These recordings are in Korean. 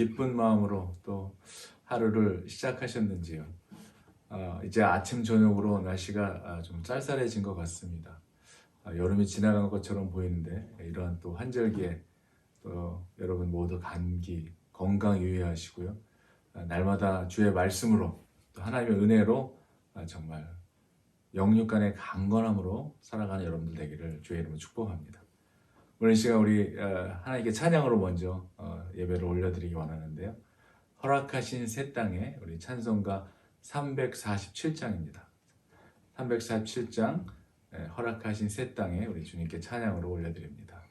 기쁜 마음으로 또 하루를 시작하셨는지요. 아, 이제 아침 저녁으로 날씨가 아, 좀 쌀쌀해진 것 같습니다. 아, 여름이 지나간 것처럼 보이는데 이러한 또 한절기에 또 여러분 모두 감기 건강 유의하시고요. 아, 날마다 주의 말씀으로 또 하나님의 은혜로 아, 정말 영육간의 강건함으로 살아가는 여러분들 되기를 주의 이름으로 축복합니다. 오늘 이 시간 우리 어, 하나님께 찬양으로 먼저 어, 예배를 올려드리기 원하는데요. 허락하신 새 땅에 우리 찬송가 347장입니다. 347장 예, 허락하신 새 땅에 우리 주님께 찬양으로 올려드립니다.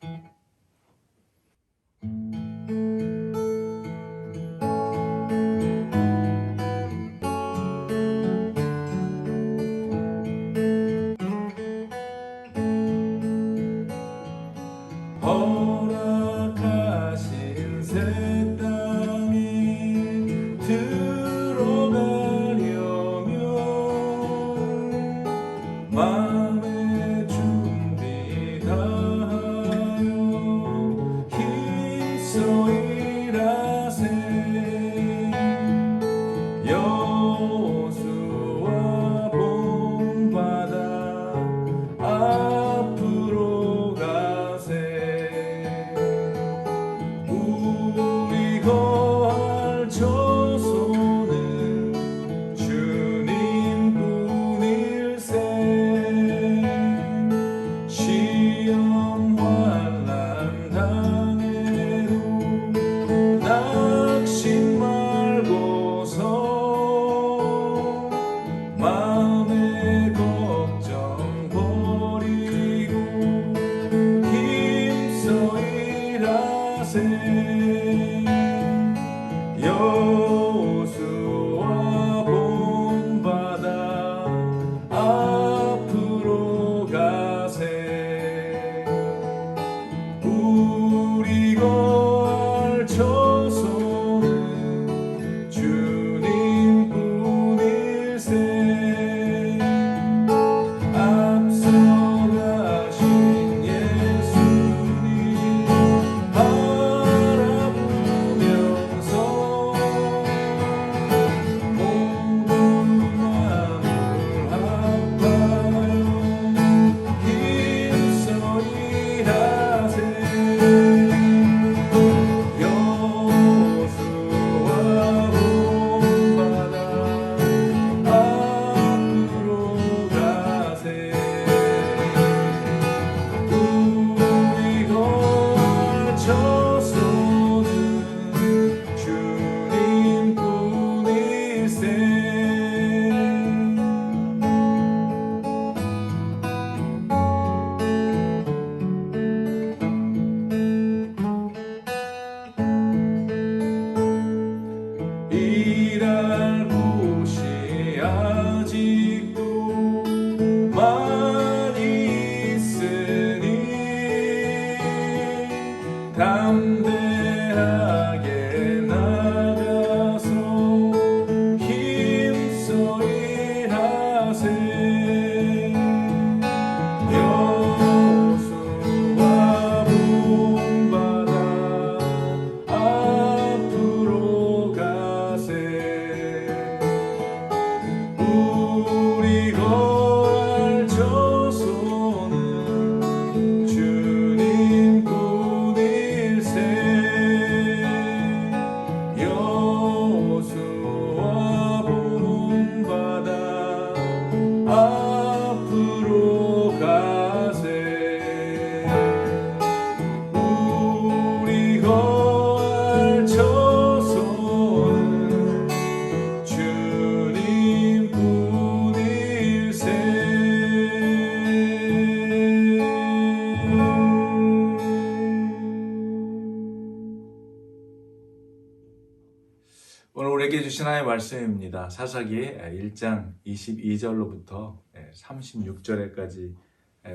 오늘 우리에게 주신 하나의 말씀입니다. 사사기 1장 22절로부터 36절에까지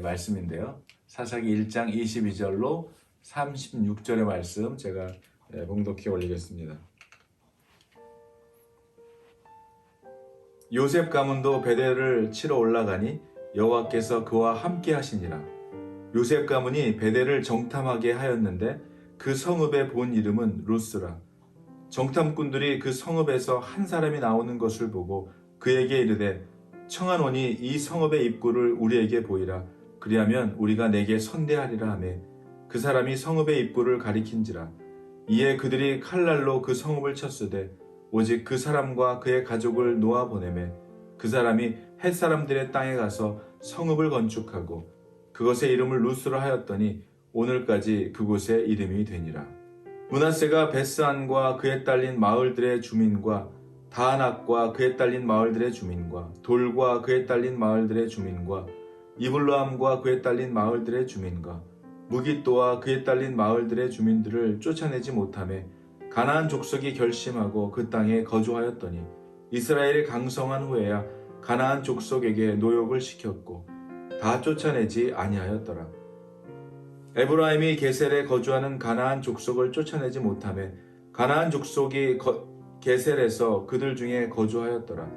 말씀인데요. 사사기 1장 22절로 36절의 말씀 제가 봉독해 올리겠습니다. 요셉 가문도 베델을 치러 올라가니 여호와께서 그와 함께 하시니라. 요셉 가문이 베델을 정탐하게 하였는데 그 성읍의 본 이름은 루스라. 정탐꾼들이 그 성읍에서 한 사람이 나오는 것을 보고 그에게 이르되 청하노니 이 성읍의 입구를 우리에게 보이라. 그리하면 우리가 내게 선대하리라 하매 그 사람이 성읍의 입구를 가리킨지라. 이에 그들이 칼날로 그 성읍을 쳤으되 오직 그 사람과 그의 가족을 놓아 보내매 그 사람이 햇 사람들의 땅에 가서 성읍을 건축하고 그것의 이름을 루스로 하였더니 오늘까지 그곳의 이름이 되니라. 문하세가 베스안과 그에 딸린 마을들의 주민과 다한악과 그에 딸린 마을들의 주민과 돌과 그에 딸린 마을들의 주민과 이블로함과 그에 딸린 마을들의 주민과 무기또와 그에 딸린 마을들의 주민들을 쫓아내지 못함에 가나안 족속이 결심하고 그 땅에 거주하였더니 이스라엘이 강성한 후에야 가나안 족속에게 노역을 시켰고 다 쫓아내지 아니하였더라. 에브라임이 게셀에 거주하는 가나안 족속을 쫓아내지 못함에 가나안 족속이 거- 게셀에서 그들 중에 거주하였더라.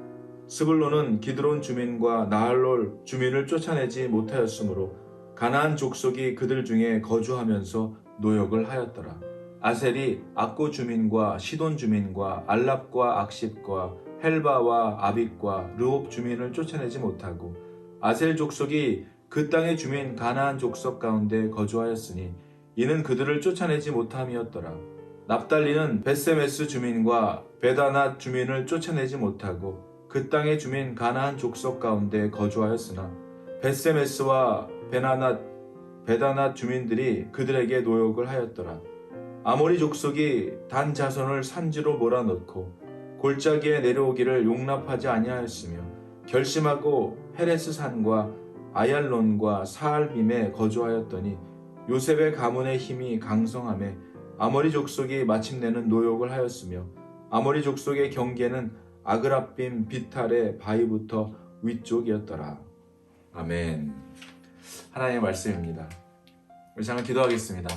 스불론은 기드론 주민과 나할롤 주민을 쫓아내지 못하였으므로 가나안 족속이 그들 중에 거주하면서 노역을 하였더라. 아셀이 악고 주민과 시돈 주민과 알랍과 악십과 헬바와 아빅과 르옥 주민을 쫓아내지 못하고 아셀 족속이 그 땅의 주민 가나안 족속 가운데 거주하였으니 이는 그들을 쫓아내지 못함이었더라. 납달리는 베세메스 주민과 베다낫 주민을 쫓아내지 못하고 그 땅의 주민 가나안 족속 가운데 거주하였으나 베세메스와 베나낫 베다낫 주민들이 그들에게 노역을 하였더라. 아모리 족속이 단 자손을 산지로 몰아넣고 골짜기에 내려오기를 용납하지 아니하였으며 결심하고 헤레스 산과 아얄론과 사알빔에 거주하였더니 요셉의 가문의 힘이 강성함에 아모리 족속이 마침내는 노역을 하였으며 아모리 족속의 경계는 아그라빔 비탈의 바위부터 위쪽이었더라. 아멘. 하나님의 말씀입니다. 우리 잠깐 기도하겠습니다.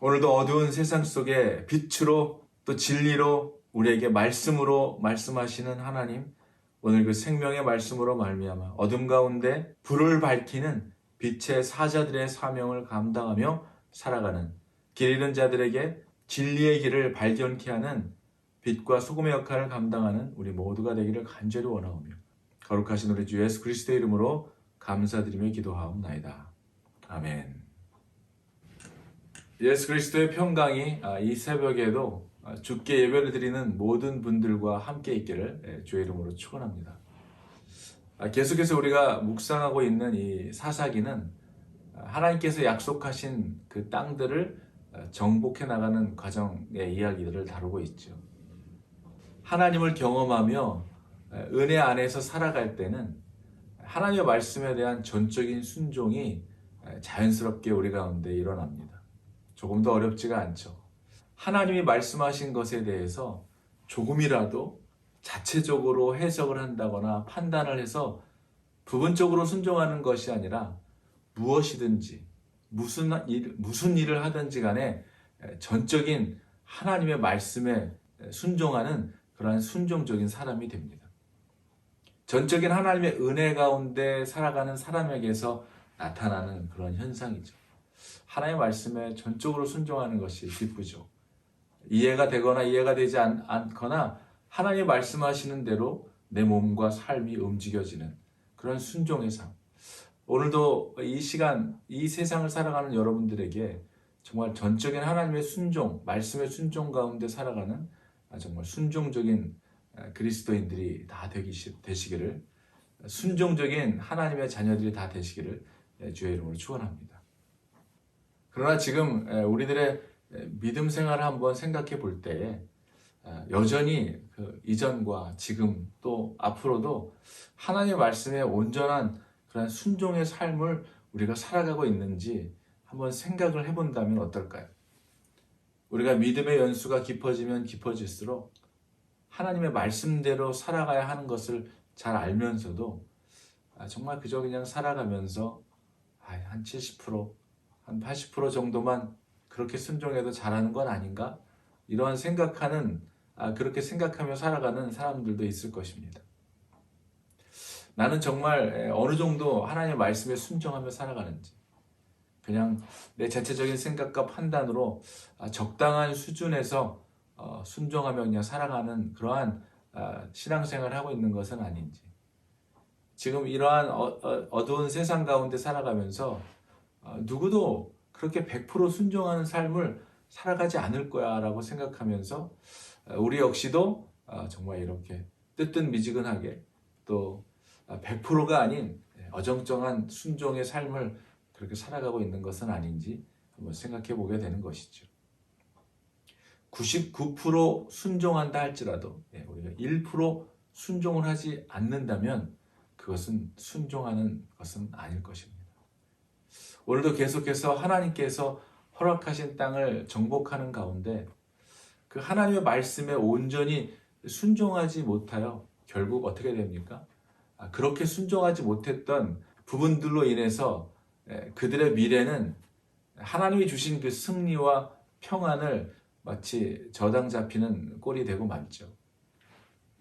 오늘도 어두운 세상 속에 빛으로 또 진리로 우리에게 말씀으로 말씀하시는 하나님 오늘 그 생명의 말씀으로 말미암아 어둠 가운데 불을 밝히는 빛의 사자들의 사명을 감당하며 살아가는 길 잃은 자들에게 진리의 길을 발견케 하는 빛과 소금의 역할을 감당하는 우리 모두가 되기를 간절히 원하오며 거룩하신 우리 주 예수 그리스도의 이름으로 감사드리며 기도하옵나이다. 아멘. 예수 그리스도의 평강이 아, 이 새벽에도 아, 주께 예배를 드리는 모든 분들과 함께 있기를 예, 주의 이름으로 축원합니다. 아, 계속해서 우리가 묵상하고 있는 이 사사기는 아, 하나님께서 약속하신 그 땅들을 아, 정복해 나가는 과정의 이야기들을 다루고 있죠. 하나님을 경험하며 에, 은혜 안에서 살아갈 때는 하나님의 말씀에 대한 전적인 순종이 에, 자연스럽게 우리 가운데 일어납니다. 조금 더 어렵지가 않죠. 하나님이 말씀하신 것에 대해서 조금이라도 자체적으로 해석을 한다거나 판단을 해서 부분적으로 순종하는 것이 아니라 무엇이든지 무슨 일, 무슨 일을 하든지 간에 전적인 하나님의 말씀에 순종하는 그러한 순종적인 사람이 됩니다. 전적인 하나님의 은혜 가운데 살아가는 사람에게서 나타나는 그런 현상이죠. 하나님의 말씀에 전적으로 순종하는 것이 기쁘죠. 이해가 되거나 이해가 되지 않, 않거나 하나님이 말씀하시는 대로 내 몸과 삶이 움직여지는 그런 순종의 삶. 오늘도 이 시간, 이 세상을 살아가는 여러분들에게 정말 전적인 하나님의 순종, 말씀의 순종 가운데 살아가는 정말 순종적인 그리스도인들이 다 되기, 되시기를, 순종적인 하나님의 자녀들이 다 되시기를 주의 이름으로 축원합니다. 그러나 지금 우리들의 믿음 생활을 한번 생각해 볼 때 여전히 그 이전과 지금 또 앞으로도 하나님의 말씀에 온전한 그런 순종의 삶을 우리가 살아가고 있는지 한번 생각을 해본다면 어떨까요? 우리가 믿음의 연수가 깊어지면 깊어질수록 하나님의 말씀대로 살아가야 하는 것을 잘 알면서도 정말 그저 그냥 살아가면서 한 70%, 한 80% 정도만 그렇게 순종해도 잘하는 건 아닌가? 이러한 생각하는, 아, 그렇게 생각하며 살아가는 사람들도 있을 것입니다. 나는 정말 어느 정도 하나님의 말씀에 순종하며 살아가는지, 그냥 내 자체적인 생각과 판단으로 아, 적당한 수준에서 어, 순종하며 그냥 살아가는 그러한 아, 신앙생활을 하고 있는 것은 아닌지. 지금 이러한 어, 두운 세상 가운데 살아가면서 어, 누구도 그렇게 100% 순종하는 삶을 살아가지 않을 거야라고 생각하면서 어, 우리 역시도 어, 정말 이렇게 뜨뜻미지근하게 또 100%가 아닌 어정쩡한 순종의 삶을 그렇게 살아가고 있는 것은 아닌지 한번 생각해 보게 되는 것이죠. 99% 순종한다 할지라도 예, 우리가 1% 순종을 하지 않는다면 그것은 순종하는 것은 아닐 것입니다. 오늘도 계속해서 하나님께서 허락하신 땅을 정복하는 가운데 그 하나님의 말씀에 온전히 순종하지 못하여 결국 어떻게 됩니까? 아, 그렇게 순종하지 못했던 부분들로 인해서 예, 그들의 미래는 하나님이 주신 그 승리와 평안을 마치 저당 잡히는 꼴이 되고 말죠.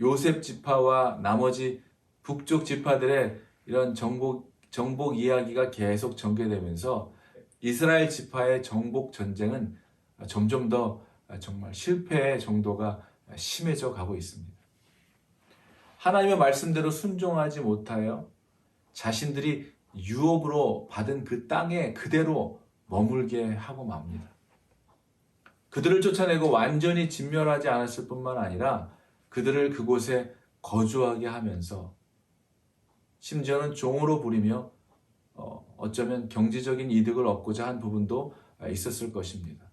요셉 지파와 나머지 북쪽 지파들의 이런 정복, 정복 이야기가 계속 전개되면서 이스라엘 지파의 정복 전쟁은 점점 더 정말 실패의 정도가 심해져 가고 있습니다. 하나님의 말씀대로 순종하지 못하여 자신들이 유업으로 받은 그 땅에 그대로 머물게 하고 맙니다. 그들을 쫓아내고 완전히 진멸하지 않았을 뿐만 아니라 그들을 그곳에 거주하게 하면서 심지어는 종으로 부리며 어, 어쩌면 경제적인 이득을 얻고자 한 부분도 있었을 것입니다.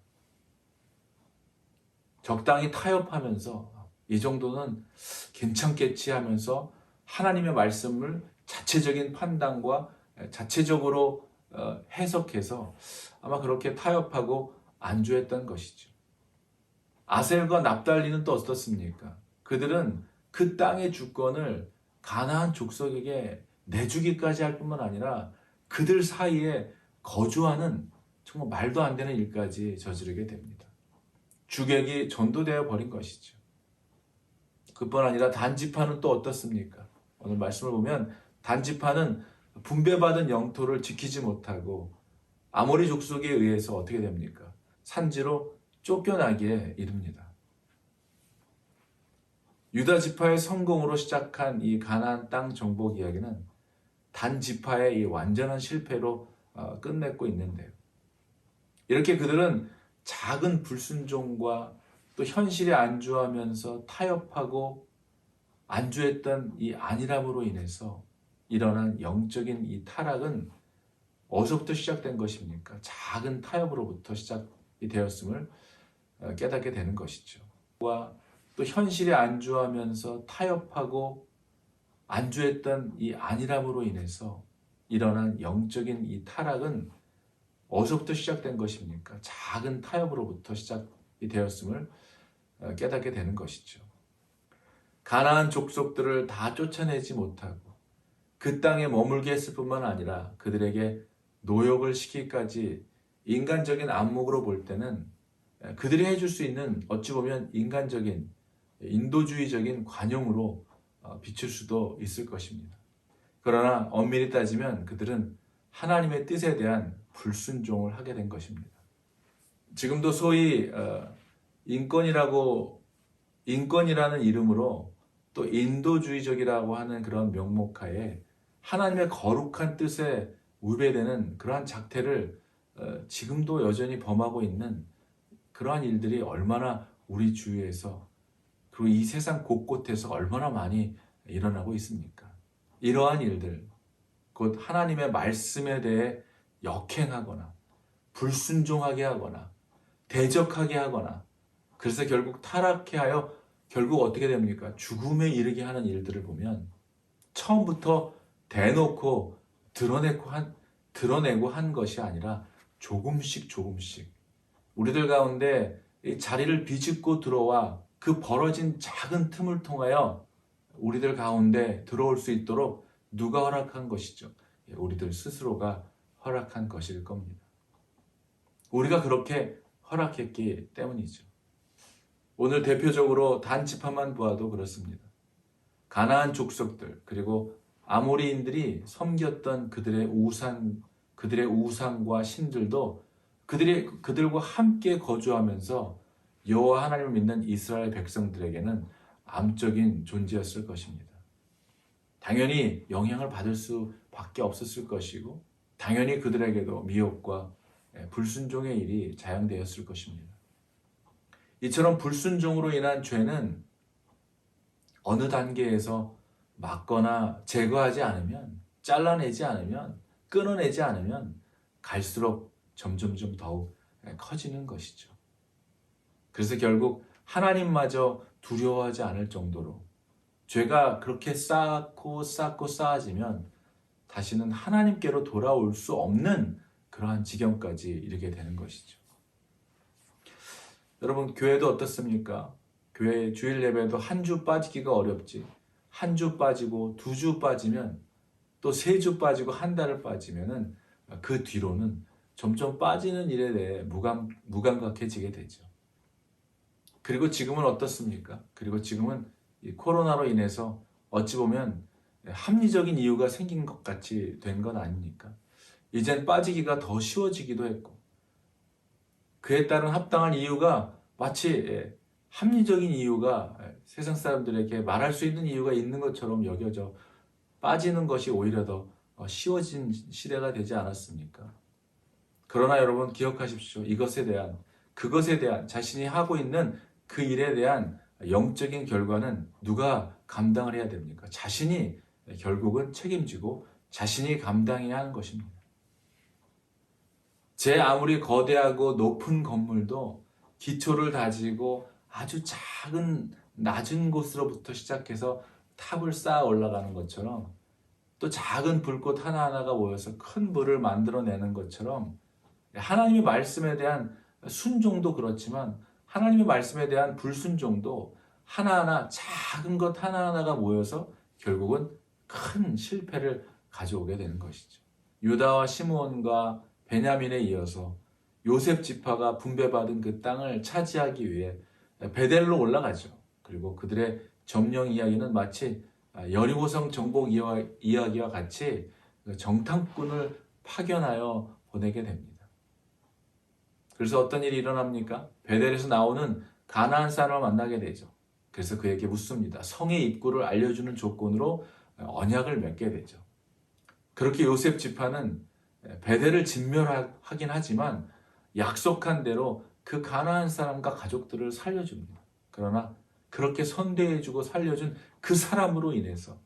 적당히 타협하면서 이 정도는 괜찮겠지 하면서 하나님의 말씀을 자체적인 판단과 자체적으로 어, 해석해서 아마 그렇게 타협하고 안주했던 것이죠. 아셀과 납달리는 또 어떻습니까? 그들은 그 땅의 주권을 가나안 족속에게 내주기까지 할 뿐만 아니라 그들 사이에 거주하는 정말 말도 안 되는 일까지 저지르게 됩니다. 주객이 전도되어 버린 것이죠. 그뿐 아니라 단지파는 또 어떻습니까? 오늘 말씀을 보면 단지파는 분배받은 영토를 지키지 못하고 아모리 족속에 의해서 어떻게 됩니까? 산지로 쫓겨나기에 이릅니다. 유다 지파의 성공으로 시작한 이 가나안 땅 정복 이야기는 단 지파의 이 완전한 실패로 어, 끝맺고 있는데요. 이렇게 그들은 작은 불순종과 또 현실에 안주하면서 타협하고 안주했던 이 안일함으로 인해서 일어난 영적인 이 타락은 어디서부터 시작된 것입니까? 작은 타협으로부터 시작이 되었음을 어, 깨닫게 되는 것이죠. 또 현실에 안주하면서 타협하고 안주했던 이 안일함으로 인해서 일어난 영적인 이 타락은 어디서부터 시작된 것입니까? 작은 타협으로부터 시작이 되었음을 어, 깨닫게 되는 것이죠. 가나안 족속들을 다 쫓아내지 못하고 그 땅에 머물게 했을 뿐만 아니라 그들에게 노역을 시키기까지 인간적인 안목으로 볼 때는 그들이 해줄 수 있는 어찌 보면 인간적인 인도주의적인 관용으로 어, 비출 수도 있을 것입니다. 그러나 엄밀히 따지면 그들은 하나님의 뜻에 대한 불순종을 하게 된 것입니다. 지금도 소위 어, 인권이라고 인권이라는 이름으로 또 인도주의적이라고 하는 그런 명목하에 하나님의 거룩한 뜻에 우배되는 그러한 작태를 어, 지금도 여전히 범하고 있는 그러한 일들이 얼마나 우리 주위에서 그리고 이 세상 곳곳에서 얼마나 많이 일어나고 있습니까? 이러한 일들, 곧 하나님의 말씀에 대해 역행하거나 불순종하게 하거나 대적하게 하거나 그래서 결국 타락해 하여 결국 어떻게 됩니까? 죽음에 이르게 하는 일들을 보면 처음부터 대놓고 드러내고 한, 드러내고 한 것이 아니라 조금씩 조금씩 우리들 가운데 이 자리를 비집고 들어와 그 벌어진 작은 틈을 통하여 우리들 가운데 들어올 수 있도록 누가 허락한 것이죠? 예, 우리들 스스로가 허락한 것일 겁니다. 우리가 그렇게 허락했기 때문이죠. 오늘 대표적으로 단지파만 보아도 그렇습니다. 가나안 족속들 그리고 아모리인들이 섬겼던 그들의 우상 그들의 우상과 신들도 그들이 그들과 함께 거주하면서 여호와 하나님을 믿는 이스라엘 백성들에게는 암적인 존재였을 것입니다. 당연히 영향을 받을 수밖에 없었을 것이고 당연히 그들에게도 미혹과 예, 불순종의 일이 자행되었을 것입니다. 이처럼 불순종으로 인한 죄는 어느 단계에서 막거나 제거하지 않으면 잘라내지 않으면 끊어내지 않으면 갈수록 점점점 더욱 커지는 것이죠. 그래서 결국 하나님마저 두려워하지 않을 정도로 죄가 그렇게 쌓고 쌓고 쌓아지면 다시는 하나님께로 돌아올 수 없는 그러한 지경까지 이르게 되는 것이죠. 여러분 교회도 어떻습니까? 교회 주일 예배도 한 주 빠지기가 어렵지. 한 주 빠지고 두 주 빠지면 또 세 주 빠지고 한 달을 빠지면은 그 뒤로는 점점 빠지는 일에 대해 무감, 무감각해지게 되죠. 그리고 지금은 어떻습니까? 그리고 지금은 이 코로나로 인해서 어찌 보면 합리적인 이유가 생긴 것 같이 된 건 아닙니까? 이젠 빠지기가 더 쉬워지기도 했고, 그에 따른 합당한 이유가 마치 예, 합리적인 이유가 예, 세상 사람들에게 말할 수 있는 이유가 있는 것처럼 여겨져 빠지는 것이 오히려 더 어, 쉬워진 시대가 되지 않았습니까? 그러나 여러분 기억하십시오. 이것에 대한, 그것에 대한 자신이 하고 있는 그 일에 대한 영적인 결과는 누가 감당을 해야 됩니까? 자신이 결국은 책임지고 자신이 감당해야 하는 것입니다. 제 아무리 거대하고 높은 건물도 기초를 다지고 아주 작은 낮은 곳으로부터 시작해서 탑을 쌓아 올라가는 것처럼 또 작은 불꽃 하나하나가 모여서 큰 불을 만들어내는 것처럼 하나님의 말씀에 대한 순종도 그렇지만 하나님의 말씀에 대한 불순종도 하나하나 작은 것 하나하나가 모여서 결국은 큰 실패를 가져오게 되는 것이죠. 유다와 시므온과 베냐민에 이어서 요셉 지파가 분배받은 그 땅을 차지하기 위해 베델로 올라가죠. 그리고 그들의 점령 이야기는 마치 여리고성 정복 이야기와 같이 정탐꾼을 파견하여 보내게 됩니다. 그래서 어떤 일이 일어납니까? 베델에서 나오는 가나안 사람을 만나게 되죠. 그래서 그에게 묻습니다. 성의 입구를 알려주는 조건으로 언약을 맺게 되죠. 그렇게 요셉 지파는 베델을 진멸하긴 하지만 약속한 대로 그 가나안 사람과 가족들을 살려줍니다. 그러나 그렇게 선대해주고 살려준 그 사람으로 인해서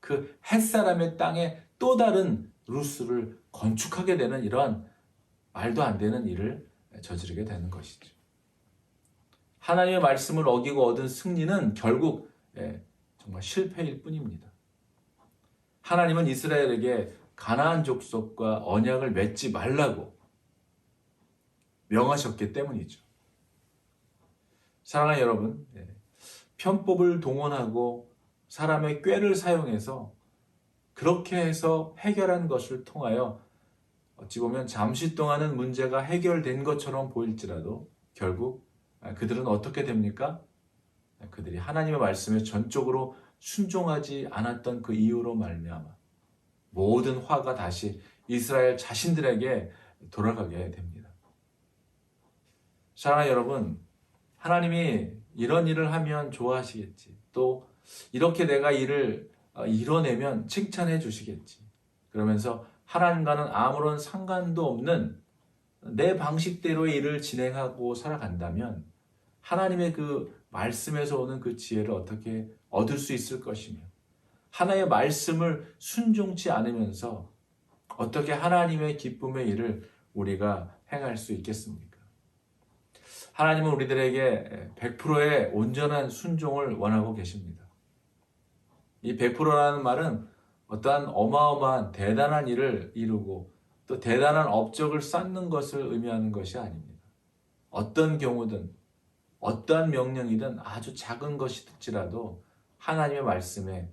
그 햇사람의 땅에 또 다른 루스를 건축하게 되는 이러한 말도 안 되는 일을 저지르게 되는 것이죠. 하나님의 말씀을 어기고 얻은 승리는 결국 예, 정말 실패일 뿐입니다. 하나님은 이스라엘에게 가나안 족속과 언약을 맺지 말라고 명하셨기 때문이죠. 사랑하는 여러분, 예, 편법을 동원하고 사람의 꾀를 사용해서 그렇게 해서 해결한 것을 통하여 어찌 보면 잠시 동안은 문제가 해결된 것처럼 보일지라도 결국 그들은 어떻게 됩니까? 그들이 하나님의 말씀에 전적으로 순종하지 않았던 그 이유로 말미암아 모든 화가 다시 이스라엘 자신들에게 돌아가게 됩니다. 사랑하는 여러분, 하나님이 이런 일을 하면 좋아하시겠지. 또 이렇게 내가 일을 어, 이뤄내면 칭찬해 주시겠지. 그러면서 하나님과는 아무런 상관도 없는 내 방식대로의 일을 진행하고 살아간다면 하나님의 그 말씀에서 오는 그 지혜를 어떻게 얻을 수 있을 것이며 하나의 말씀을 순종치 않으면서 어떻게 하나님의 기쁨의 일을 우리가 행할 수 있겠습니까? 하나님은 우리들에게 100%의 온전한 순종을 원하고 계십니다. 이 100%라는 말은 어떠한 어마어마한 대단한 일을 이루고 또 대단한 업적을 쌓는 것을 의미하는 것이 아닙니다. 어떤 경우든 어떠한 명령이든 아주 작은 것일지라도 하나님의 말씀에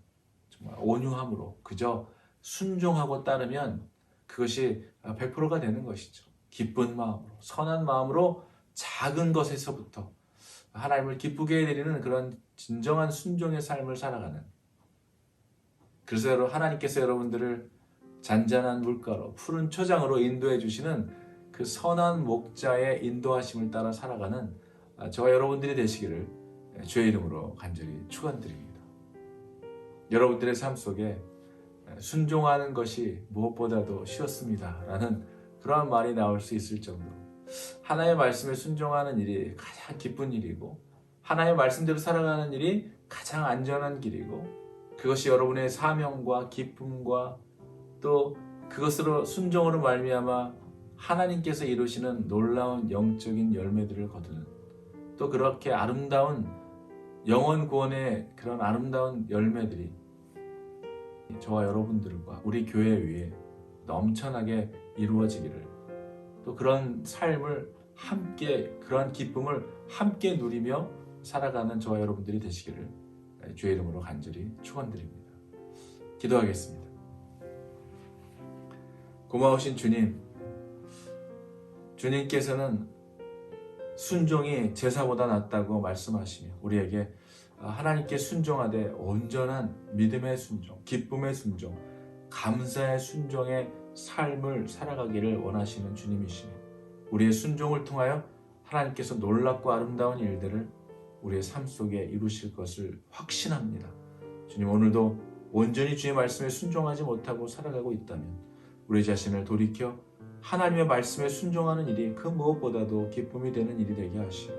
정말 온유함으로 그저 순종하고 따르면 그것이 100%가 되는 것이죠. 기쁜 마음으로, 선한 마음으로 작은 것에서부터 하나님을 기쁘게 해드리는 그런 진정한 순종의 삶을 살아가는 그래서 하나님께서 여러분들을 잔잔한 물가로 푸른 초장으로 인도해 주시는 그 선한 목자의 인도하심을 따라 살아가는 아, 저와 여러분들이 되시기를 주의 이름으로 간절히 축원드립니다. 여러분들의 삶 속에 순종하는 것이 무엇보다도 쉬웠습니다 라는 그러한 말이 나올 수 있을 정도로 하나의 말씀에 순종하는 일이 가장 기쁜 일이고 하나의 말씀대로 살아가는 일이 가장 안전한 길이고 그것이 여러분의 사명과 기쁨과 또 그것으로 순종으로 말미암아 하나님께서 이루시는 놀라운 영적인 열매들을 거두는 또 그렇게 아름다운 영원 구원의 그런 아름다운 열매들이 저와 여러분들과 우리 교회 위에 넘쳐나게 이루어지기를 또 그런 삶을 함께 그런 기쁨을 함께 누리며 살아가는 저와 여러분들이 되시기를 주의 이름으로 간절히 축원드립니다. 기도하겠습니다. 고마우신 주님, 주님께서는 순종이 제사보다 낫다고 말씀하시며 우리에게 하나님께 순종하되 온전한 믿음의 순종, 기쁨의 순종, 감사의 순종의 삶을 살아가기를 원하시는 주님이시며 우리의 순종을 통하여 하나님께서 놀랍고 아름다운 일들을 우리의 삶 속에 이루실 것을 확신합니다. 주님 오늘도 온전히 주의 말씀에 순종하지 못하고 살아가고 있다면 우리 자신을 돌이켜 하나님의 말씀에 순종하는 일이 그 무엇보다도 기쁨이 되는 일이 되게 하시고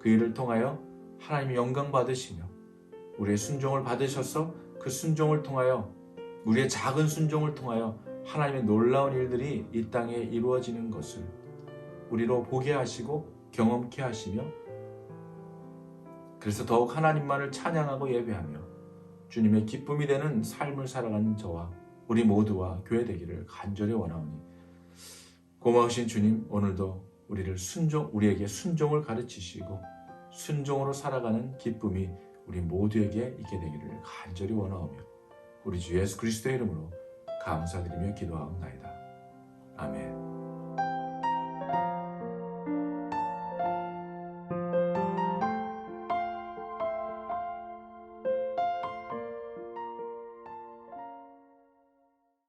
그 일을 통하여 하나님이 영광 받으시며 우리의 순종을 받으셔서 그 순종을 통하여 우리의 작은 순종을 통하여 하나님의 놀라운 일들이 이 땅에 이루어지는 것을 우리로 보게 하시고 경험케 하시며 그래서 더욱 하나님만을 찬양하고 예배하며 주님의 기쁨이 되는 삶을 살아가는 저와 우리 모두와 교회 되기를 간절히 원하오니 고마우신 주님 오늘도 우리를 순종 우리에게 순종을 가르치시고 순종으로 살아가는 기쁨이 우리 모두에게 있게 되기를 간절히 원하오며 우리 주 예수 그리스도의 이름으로 감사드리며 기도하옵나이다. 아멘.